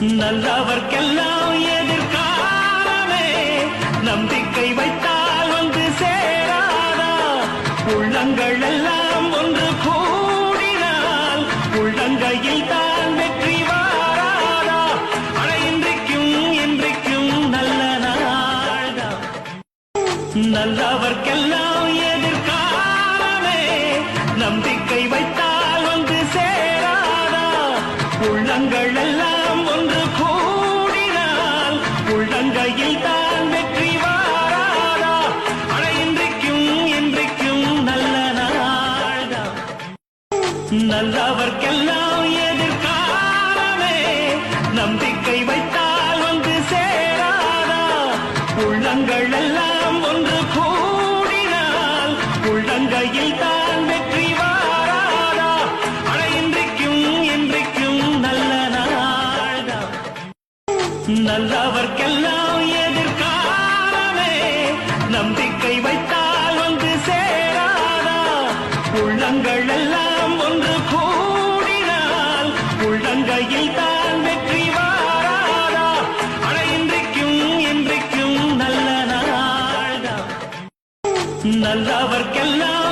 நல்லவர்க்கெல்லாம் எதிர்காலமே. நம்பிக்கை வைத்தால் வந்து சேராதா? உள்ளங்கள் எல்லாம் ஒன்று கூடினால் உள்ளங்கையில் தான் வெற்றி வாராதா? அட இன்றைக்கும் இன்றைக்கும் நல்ல நாள்தான் நல்லவர்க்கெல்லாம் எதிர்காலமே. நம்பிக்கை வைத்தால் வந்து சேராதா? உள்ளங்கள் எல்லாம் ஒன்று கூடினால் உள்ளங்கையில் தான் வெற்றி வாராதா? இன்றைக்கும் இன்றைக்கும் நல்ல நாள்தான். நல்லவர்க்கெல்லாம் எதிர்காலமே நம்பிக்கை வைத்தால் வந்து சேராதா? உள்ளங்கள் எல்லாம் நல்லவர்க்கெல்லாம் எதிர்காலமே. நம்பிக்கை வைத்தால் வந்து சேராதா? உள்ளங்கள் எல்லாம் ஒன்று கூடினால் உள்ளங்கையில் தான் வெற்றி வாராதா? அட இன்றைக்கும் இன்றைக்கும் நல்ல நாள்தான். நல்லவர்க்கெல்லாம்